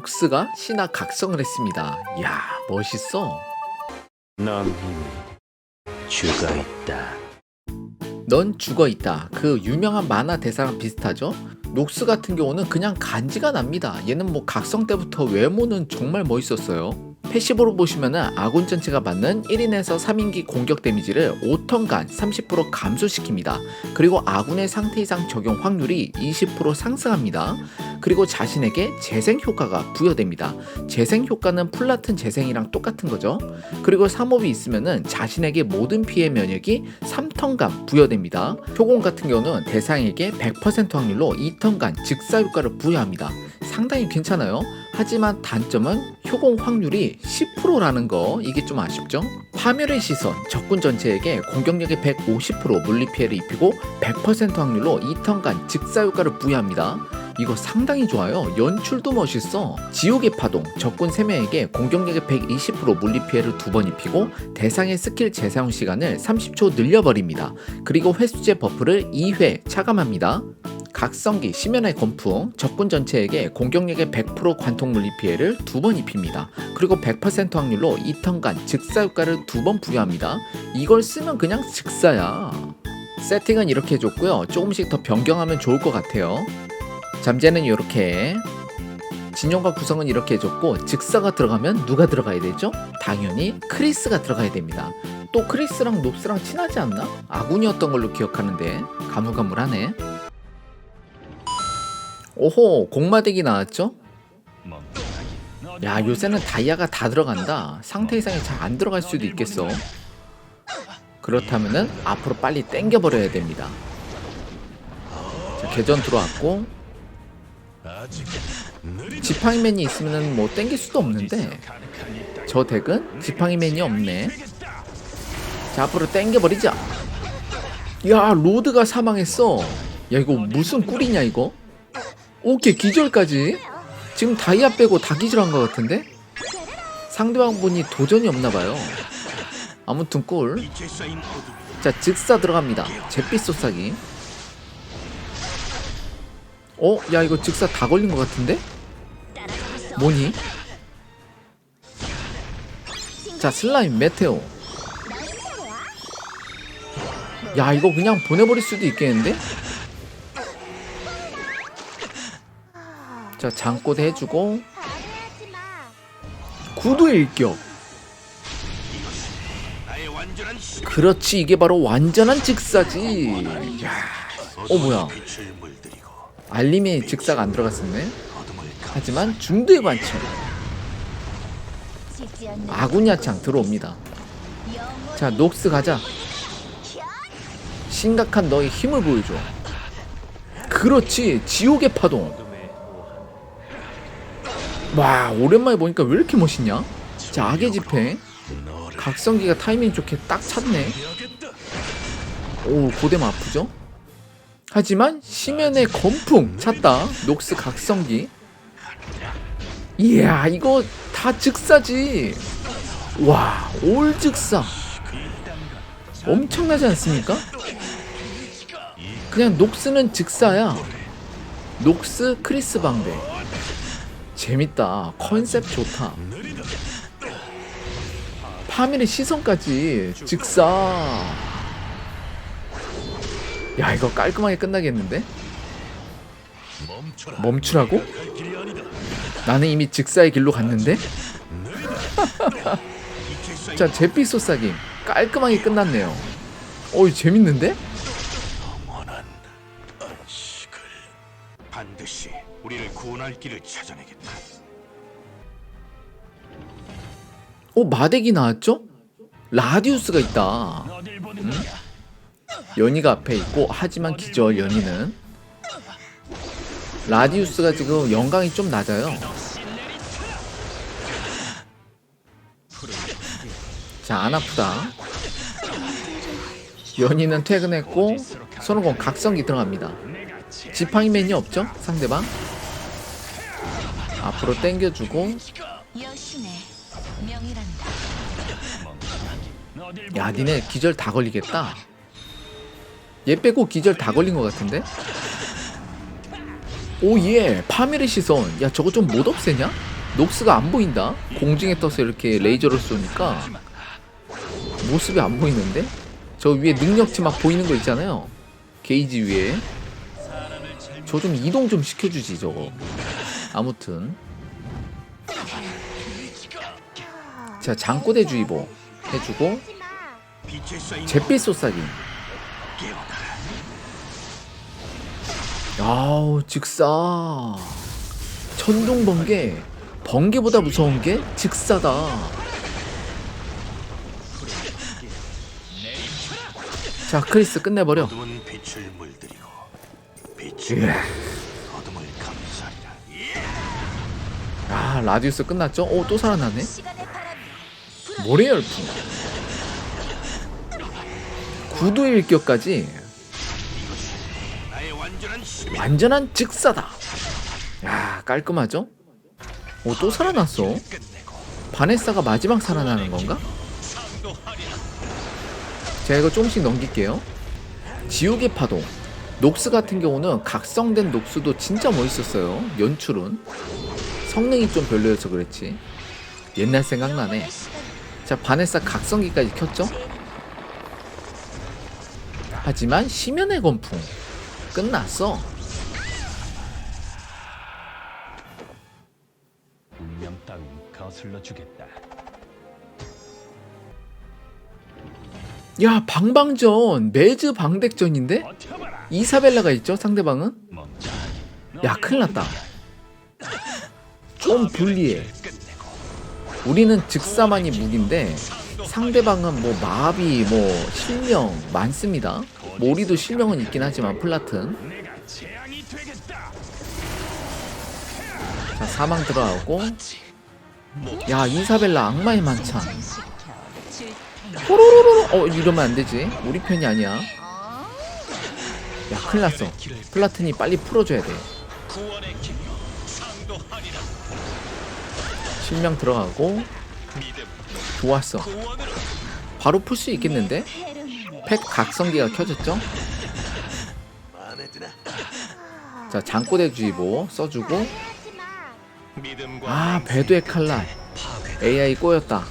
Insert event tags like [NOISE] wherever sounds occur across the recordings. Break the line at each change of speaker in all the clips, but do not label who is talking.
녹스가 신화 각성을 했습니다. 이야 멋있어.
넌 이미 죽어 있다.
넌 죽어 있다. 그 유명한 만화 대사랑 비슷하죠? 녹스 같은 경우는 그냥 간지가 납니다. 얘는 뭐 각성 때부터 외모는 정말 멋있었어요. 패시브로 보시면은 아군 전체가 받는 1인에서 3인기 공격 데미지를 5턴간 30% 감소시킵니다. 그리고 아군의 상태 이상 적용 확률이 20% 상승합니다. 그리고 자신에게 재생 효과가 부여됩니다. 재생 효과는 플라튼 재생이랑 똑같은 거죠. 그리고 3업이 있으면은 자신에게 모든 피해 면역이 3턴간 부여됩니다. 효공 같은 경우는 대상에게 100% 확률로 2턴간 즉사 효과를 부여합니다. 상당히 괜찮아요. 하지만 단점은 효공 확률이 10%라는 거 이게 좀 아쉽죠? 파멸의 시선 적군 전체에게 공격력의 150% 물리 피해를 입히고 100% 확률로 2턴간 즉사 효과를 부여합니다. 이거 상당히 좋아요. 연출도 멋있어. 지옥의 파동 적군 3명에게 공격력의 120% 물리 피해를 두 번 입히고 대상의 스킬 재사용 시간을 30초 늘려버립니다. 그리고 회수제 버프를 2회 차감합니다. 각성기 심연의 건풍 적군 전체에게 공격력의 100% 관통 물리 피해를 두 번 입힙니다. 그리고 100% 확률로 2턴간 즉사 효과를 두 번 부여합니다. 이걸 쓰면 그냥 즉사야. 세팅은 이렇게 해줬고요. 조금씩 더 변경하면 좋을 것 같아요. 잠재는 이렇게 진영과 구성은 이렇게 해줬고 즉사가 들어가면 누가 들어가야 되죠? 당연히 크리스가 들어가야 됩니다. 또 크리스랑 롭스랑 친하지 않나? 아군이었던 걸로 기억하는데 가물가물하네. 오호 공마대기 나왔죠? 야 요새는 다이아가 다 들어간다. 상태 이상이 잘 안 들어갈 수도 있겠어. 그렇다면은 앞으로 빨리 땡겨버려야 됩니다. 자 계전 들어왔고. 지팡이맨이 있으면은 뭐 땡길 수도 없는데. 저 덱은 지팡이맨이 없네. 자 앞으로 땡겨버리자. 야 로드가 사망했어. 야 이거 무슨 꿀이냐 이거 오케이 기절까지 지금 다이아 빼고 다 기절한 것 같은데 상대방 분이 도전이 없나봐요 아무튼 꿀자 즉사 들어갑니다 잿빛 쏘싸기 어? 야 이거 즉사 다 걸린 것 같은데? 뭐니? 자 슬라임 메테오 야 이거 그냥 보내버릴 수도 있겠는데? 자 장꼬대 해주고. 구두의 일격. 그렇지 이게 바로 완전한 직사지. 야. 어 뭐야. 알림이 직사가 안 들어갔었네. 하지만 중도의 관침 아군 야창 들어옵니다. 자 녹스 가자. 심각한 너의 힘을 보여줘. 그렇지 지옥의 파동 와 오랜만에 보니까 왜 이렇게 멋있냐? 자 악의 집행. 각성기가 타이밍 좋게 딱 찼네. 오 고대만 아프죠? 하지만 심연의 건풍 찼다. 녹스 각성기. 이야 이거 다 즉사지. 와 올 즉사. 엄청나지 않습니까? 그냥 녹스는 즉사야. 녹스 크리스 방배 재밌다. 컨셉 좋다. 파밀의 시선까지 즉사. 야 이거 깔끔하게 끝나겠는데? 멈추라고? 나는 이미 즉사의 길로 갔는데? [LAUGHS] 자 제피 소싸기 깔끔하게 끝났네요. 어이 재밌는데?
원할 길을 찾아내겠다.
어 마덱이 나왔죠? 라디우스가 있다. 음? 연희가 앞에 있고 하지만 기절 연희는. 라디우스가 지금 영광이 좀 낮아요. 자 안 아프다. 연희는 퇴근했고 손오공 각성기 들어갑니다. 지팡이맨이 없죠? 상대방 앞으로 당겨주고. 야 니네 기절 다 걸리겠다. 얘 빼고 기절 다 걸린 것 같은데? 오예 파멸의 시선. 야 저거 좀 못 없애냐? 녹스가 안 보인다. 공중에 떠서 이렇게 레이저를 쏘니까. 모습이 안 보이는데? 저 위에 능력치 막 보이는 거 있잖아요. 게이지 위에. 저 좀 이동 좀 시켜주지 저거 아무튼. 자 장꼬대 주의보 해주고 잿빛 쏘싸기.
깨어나라.
아우 즉사. 천둥 번개. 번개보다 무서운 게 즉사다. 자 크리스 끝내버려. 예. 아 라디우스 끝났죠? 오 또 살아나네 모래 열풍 구두 일격까지
완전한
즉사다 야 깔끔하죠? 오 또 살아났어 바네사가 마지막 살아나는 건가? 제가 이거 조금씩 넘길게요. 지옥의 파도. 녹스 같은 경우는 각성된 녹스도 진짜 멋있었어요. 연출은. 성능이 좀 별로여서 그랬지. 옛날 생각나네. 자, 바네사 각성기까지 켰죠? 하지만 심연의 건풍. 끝났어.
운명 따윈 거슬러 주겠다.
야, 방방전. 매즈 방백전인데? 이사벨라가 있죠, 상대방은? 야, 큰일 났다. 좀 불리해. 우리는 즉사만이 무기인데 상대방은 뭐 마비, 뭐 실명 많습니다. 뭐 우리도 실명은 있긴 하지만 플라튼. 자 사망 들어가고. 야 이사벨라 악마의 만찬. 호로로로. 어 이러면 안 되지. 우리 편이 아니야.
어?
야 큰일 났어. 플라튼이 빨리 풀어줘야 돼. 실명 들어가고. 좋았어. 바로 풀 수 있겠는데? 팩 각성기가 켜졌죠? 자 장꼬대 주의보 써주고. 아 배도의 칼날. AI 꼬였다.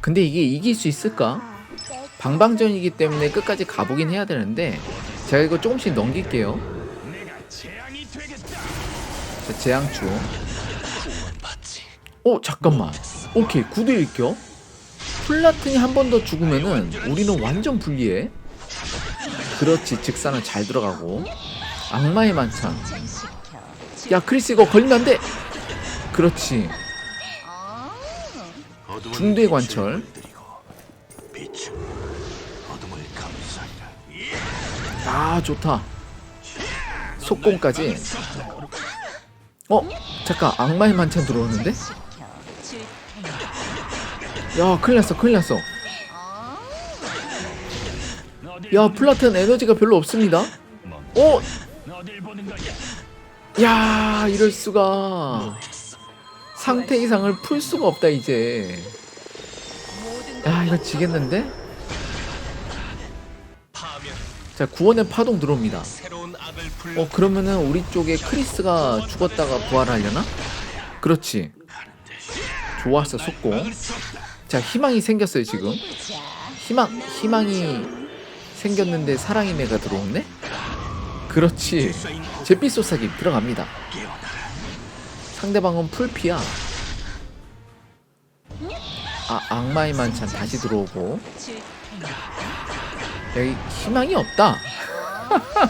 근데 이게 이길 수 있을까? 방방전이기 때문에 끝까지 가보긴 해야 되는데 제가 이거 조금씩 넘길게요. 재앙추.
구원받지.
어 잠깐만. 오케이 구두 일격. 플라튼이 한 번 더 죽으면은 우리는 완전 불리해. 그렇지 직사는 잘 들어가고. 악마의 만찬. 야 크리스 이거 걸리면 안 돼. 그렇지.
빛을
관철. 아 좋다. 속공까지. 어 잠깐 악마의 만찬 들어오는데? 야 큰일 났어 큰일 났어.
어?
어딜
야 플라튼 에너지가 별로 없습니다. 어?
야
이럴 수가 상태 이상을 풀 수가 없다 이제. 야 이거 지겠는데? 자 구원의 파동 들어옵니다. 어 그러면은 우리 쪽에 크리스가 죽었다가 부활하려나? 그렇지. 좋았어 속공. 자 희망이 생겼어요 지금. 희망 희망이 생겼는데 사랑의 내가 들어오네? 그렇지. 잿빛 쏘사기 들어갑니다. 상대방은 풀피야. 아 악마의 만찬 다시 들어오고 여기 희망이 없다.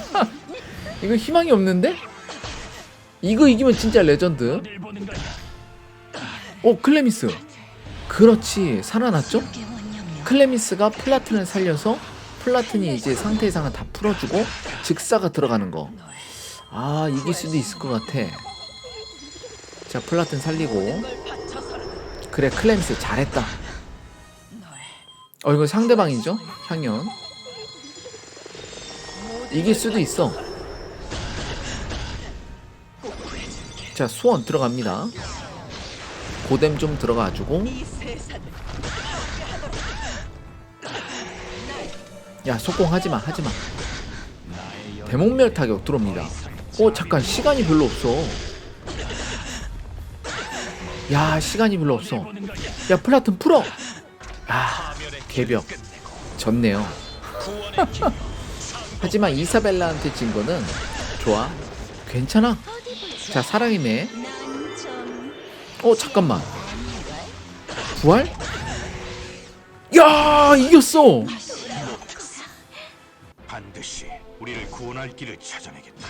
[LAUGHS] 이거 희망이 없는데? 이거 이기면 진짜 레전드. 오 클레미스. 그렇지 살아났죠? 클레미스가 플라튼을 살려서 플라튼이 이제 상태 이상을 다 풀어주고 즉사가 들어가는 거. 아 이길 수도 있을 것 같아. 자 플라튼 살리고. 그래 클레미스 잘했다. 어 이거 상대방이죠? 향연. 이길 수도 있어. 자 수원 들어갑니다. 고뎀 좀 들어가주고. 야 속공 하지마 대목멸 타격 들어옵니다. 어 잠깐 시간이 별로 없어 야 시간이 별로 없어.
야
플라튼 풀어 아 개벽 졌네요 [LAUGHS] 하지만 이사벨라한테 진 거는 좋아 괜찮아.
자
사랑이네 어 잠깐만? 부활? 야 이겼어
반드시 우리를 구원할 길을 찾아내겠다.